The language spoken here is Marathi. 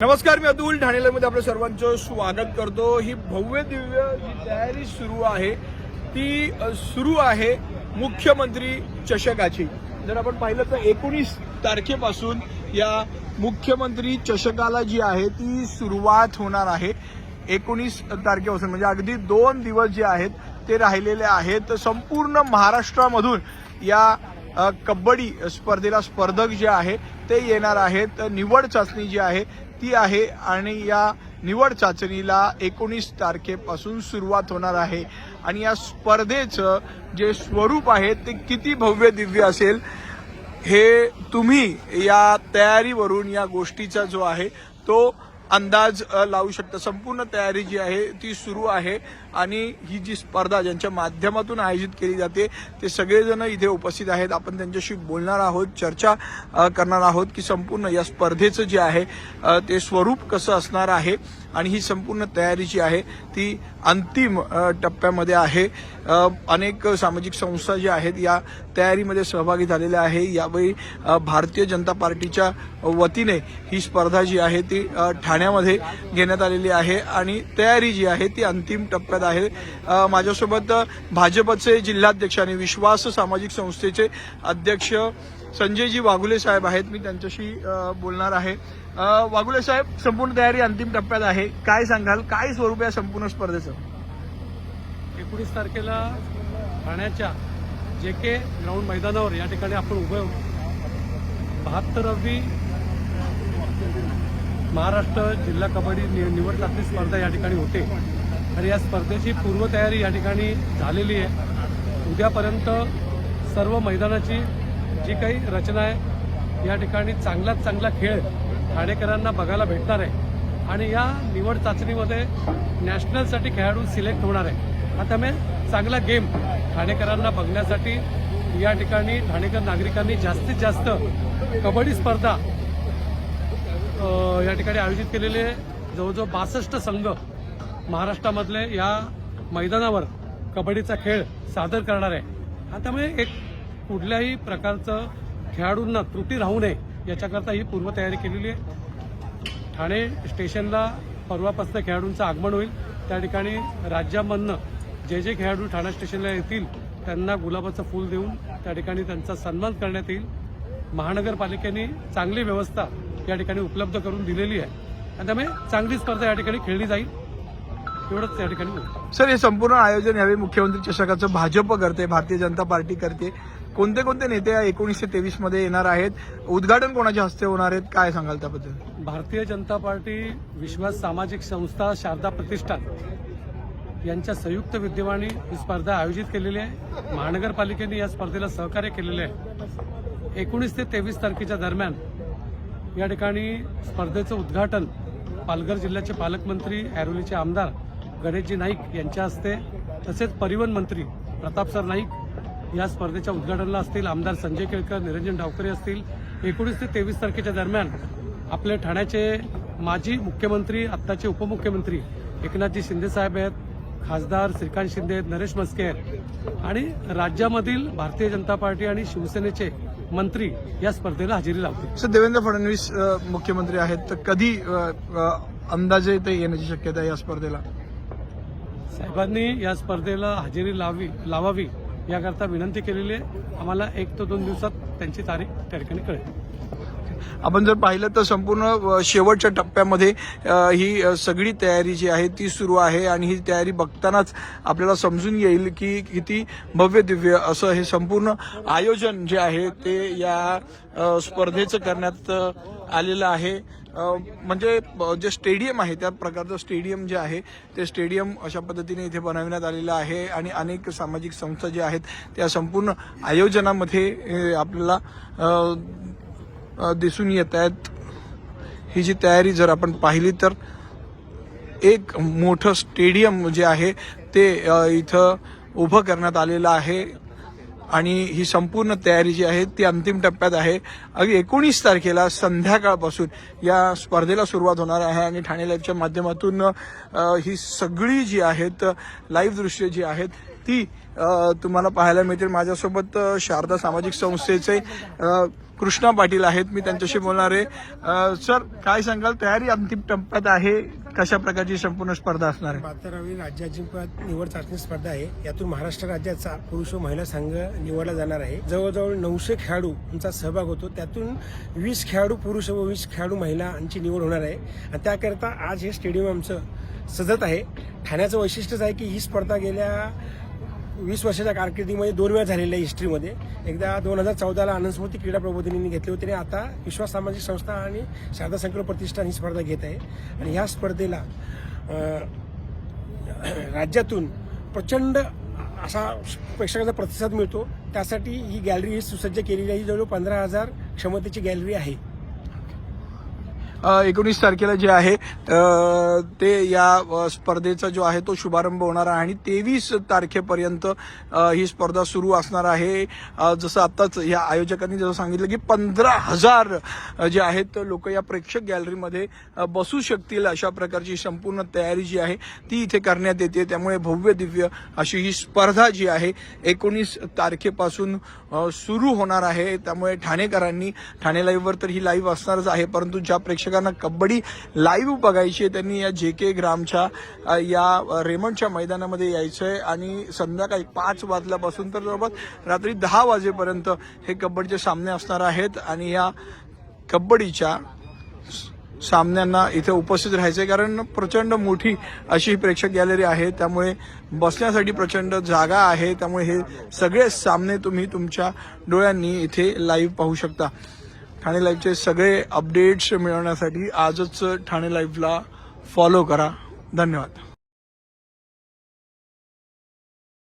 नमस्कार मी अतुल ठाणेमध्ये आपलं सर्वांचं स्वागत करतो. ही भव्य दिव्य जी तयारी सुरू आहे ती सुरू आहे मुख्यमंत्री चषकाची. जर आपण पाहिलं तर एकोणीस तारखेपासून या मुख्यमंत्री चषकाला जी आहे ती सुरुवात होणार आहे. एकोणीस तारखेपासून म्हणजे अगदी दोन दिवस जे आहेत ते राहिलेले आहेत. संपूर्ण महाराष्ट्रामधून या कबड्डी स्पर्धेला स्पर्धक जे आहे ते येणार आहेत. निवड चाचणी जी आहे ती आहे आणि या निवड चाचणीला एकोणीस तारखेपासून सुरुवात होणार आहे. आणि या स्पर्धेचं जे स्वरूप आहे ते किती भव्य दिव्य असेल हे तुम्ही या तयारीवरून या गोष्टीचा जो आहे तो अंदाज लावू शकता. संपूर्ण तयारी जी आहे ती सुरू आहे. आणि ही जी स्पर्धा ज्यांच्या माध्यमातून आयोजित केली जाते ते सगळेजण इथे उपस्थित आहेत. आपण त्यांच्याशी बोलणार आहोत चर्चा करणार आहोत की संपूर्ण या स्पर्धेचं जे आहे ते स्वरूप कसं असणार आहे आणि ही संपूर्ण तयारी जी आहे ती अंतिम टप्प्यामध्ये आहे. अनेक सामाजिक संस्था ज्या आहेत या तयारीमध्ये सहभागी झालेल्या आहे. यावेळी भारतीय जनता पार्टीच्या वतीने ही स्पर्धा जी आहे ती ठाण्यामध्ये घेण्यात आलेली आहे आणि तयारी जी आहे ती अंतिम टप्प्यात आहे. माझ्यासोबत भाजपचे जिल्हाध्यक्ष आणि विश्वास सामाजिक संस्थेचे अध्यक्ष संजयजी वाघुले साहेब आहेत. मी त्यांच्याशी बोलणार आहे. वाघुले साहेब संपूर्ण तयारी अंतिम टप्प्यात आहे. काय सांगाल? काय स्वरूप आहे या संपूर्ण स्पर्धेचं? एकोणीस तारखेला ठाण्याच्या जे के ग्राउंड मैदानावर या ठिकाणी आपण उभे आहोत. बहात्तरावी महाराष्ट्र जिल्हा कबड्डी निवड चाचणी स्पर्धा या ठिकाणी होते. आणि या स्पर्धेची पूर्वतयारी या ठिकाणी झालेली आहे. उद्यापर्यंत सर्व मैदानाची जी काही रचना आहे या ठिकाणी चांगलाच चांगला खेळ ठाणेकरांना बघायला भेटणार आहे. आणि या निवड चाचणीमध्ये नॅशनलसाठी खेळाडू सिलेक्ट होणार आहे. आता त्यामुळे चांगला गेम ठाणेकरांना बघण्यासाठी या ठिकाणी ठाणेकर नागरिकांनी जास्तीत जास्त कबड्डी स्पर्धा या ठिकाणी आयोजित केलेले जवळजवळ बासष्ट संघ महाराष्ट्रामधले या मैदानावर कबड्डीचा खेळ सादर करणार आहे. आता त्यामुळे एक कुठल्याही प्रकारचं खेळाडूंना त्रुटी राहू नये याच्याकरता ही पूर्वतयारी केलेली आहे. ठाणे स्टेशनला परवापासून खेळाडूंचं आगमन होईल. त्या ठिकाणी राज्यामधनं जे जे खेळाडू ठाणा स्टेशनला येतील त्यांना गुलाबाचं फूल देऊन त्या ठिकाणी त्यांचा सन्मान करण्यात येईल. महानगरपालिकेने चांगली व्यवस्था या ठिकाणी उपलब्ध करून दिलेली आहे. आणि त्यामुळे चांगली स्पर्धा या ठिकाणी खेळली जाईल. एवढंच या ठिकाणी. सर हे संपूर्ण आयोजन यावेळी मुख्यमंत्री चषकाचं भाजप करते भारतीय जनता पार्टी करते. कोणते कोणते नेते या एकोणीसशे तेवीसमध्ये येणार आहेत? उद्घाटन कोणाच्या हस्ते होणार आहेत? काय सांगाल त्याबद्दल? भारतीय जनता पार्टी विश्वास सामाजिक संस्था शारदा प्रतिष्ठान यांच्या संयुक्त विद्यमाने ही स्पर्धा आयोजित केलेली आहे. महानगरपालिकेने या स्पर्धेला सहकार्य केलेले आहे. एकोणीस ते तेवीस तारखेच्या दरम्यान या ठिकाणी स्पर्धेचं उद्घाटन पालघर जिल्ह्याचे पालकमंत्री ऐरोलीचे आमदार गणेशजी नाईक यांच्या हस्ते तसेच परिवहन मंत्री प्रतापसर नाईक या स्पर्धेच्या उद्घाटनाला असतील आमदार संजय केळकर निरंजन डावकरे असतील. एकोणीस ते तेवीस तारखेच्या दरम्यान आपले ठाण्याचे माजी मुख्यमंत्री आत्ताचे उपमुख्यमंत्री एकनाथजी शिंदेसाहेब आहेत खासदार श्रीकांत शिंदे आहेत नरेश मस्के आहेत. आणि राज्यामधील भारतीय जनता पार्टी आणि शिवसेनेचे मंत्री या स्पर्धेला हजेरी लावतील. सर देवेंद्र फडणवीस मुख्यमंत्री आहेत. तर कधी अंदाजे ते येण्याची शक्यता आहे या स्पर्धेला? साहेबांनी या स्पर्धेला हजेरी लावी लावावी याकरता विनंती केलेली आहे. आम्हाला एक ते दोन दिवसात त्यांची तारीख त्या ठिकाणी कळेल. आपण जर पाहिलं तर संपूर्ण शेवटच्या टप्प्यामध्ये ही सगळी तयारी जी आहे ती सुरू आहे आणि ही तयारी बघतानाच आपल्याला समजून येईल की किती भव्य दिव्य असं हे संपूर्ण आयोजन जे आहे ते या स्पर्धेचं करण्यात आलेलं आहे. म्हणजे जे स्टेडियम आहे त्या प्रकारचं स्टेडियम जे आहे ते स्टेडियम अशा पद्धतीने इथे बनवण्यात आलेलं आहे आणि अनेक सामाजिक संस्था ज्या आहेत त्या संपूर्ण आयोजनामध्ये आपल्याला दिसून येत आहेत. ही जी तयारी जर आपण पाहिली तर एक मोठं स्टेडियम जे आहे ते इथं उभं करण्यात आलेलं आहे. आणि ही संपूर्ण तयारी जी आहे ती अंतिम टप्प्यात आहे. अगदी एकोणीस तारखेला संध्याकाळपासून या स्पर्धेला सुरुवात होणार आहे आणि ठाणे लाईव्हच्या माध्यमातून ही सगळी जी आहेत लाईव्ह दृश्य जी आहेत ती तुम्हाला पाहायला मिळतील. माझ्यासोबत शारदा सामाजिक संस्थेचे कृष्णा पाटील आहेत. मी त्यांच्याशी बोलणार आहे. सर काय सांगाल? तयारी अंतिम टप्प्यात आहे. कशा प्रकारची संपूर्ण स्पर्धा असणार आहे? बातरावी राज्य अजिंक्यपद निवड चाचणी स्पर्धा आहे. यातून महाराष्ट्र राज्याचा पुरुष व महिला संघ निवडला जाणार आहे. जवळजवळ नऊशे खेळाडूंचा सहभाग होतो. त्यातून वीस खेळाडू पुरुष व वीस खेळाडू महिलांची निवड होणार आहे. आणि त्याकरिता आज हे स्टेडियम आमचं सजत आहे. ठाण्याचं वैशिष्ट्यच आहे की ही स्पर्धा गेल्या वीस वर्षाच्या कारकिर्दीमध्ये दोन वेळा झालेल्या आहे हिस्ट्रीमध्ये. एकदा दोन हजार चौदाला आनंदस्मृती क्रीडा प्रबोधिनीने घेतली होती आणि आता विश्वास सामाजिक संस्था आणि शारदा संकुल प्रतिष्ठान ही स्पर्धा घेत आहे. आणि ह्या स्पर्धेला राज्यातून प्रचंड असा प्रेक्षकांचा प्रतिसाद मिळतो. त्यासाठी ही गॅलरी ही सुसज्ज केलेली आहे. ही जवळजवळ पंधरा हजार क्षमतेची गॅलरी आहे. एकोणीस तारखेला जे आहे ते या स्पर्धेचा जो आहे तो शुभारंभ होणार आहे आणि तेवीस तारखेपर्यंत ही स्पर्धा सुरू असणार आहे. जसं आताच या आयोजकांनी जसं सांगितलं की पंधरा हजार जे आहेत लोक या प्रेक्षक गॅलरीमध्ये बसू शकतील अशा प्रकारची संपूर्ण तयारी जी आहे ती इथे करण्यात येते. त्यामुळे भव्य दिव्य अशी ही स्पर्धा जी आहे एकोणीस तारखेपासून सुरू होणार आहे. त्यामुळे ठाणेकरांनी ठाणे लाईव्हवर तर ही लाईव्ह असणारच आहे परंतु ज्या प्रेक्षक प्रेक्षकांना कबड्डी लाईव्ह बघायची आहे. त्यांनी या जे के ग्रामच्या या रेमंडच्या मैदानामध्ये यायचं आहे आणि संध्याकाळी पाच वाजल्यापासून तर जवळपास रात्री दहा वाजेपर्यंत हे कबड्डीचे सामने असणार आहेत. आणि या कबड्डीच्या सामन्यांना इथे उपस्थित राहायचंय. कारण प्रचंड मोठी अशी प्रेक्षक गॅलरी आहे. त्यामुळे बसण्यासाठी प्रचंड जागा आहे. त्यामुळे हे सगळे सामने तुम्ही तुमच्या डोळ्यांनी इथे लाईव्ह पाहू शकता. ठाणे लाईव्हचे सगळे अपडेट्स मिळवण्यासाठी आजच ठाणे लाईव्हला फॉलो करा. धन्यवाद.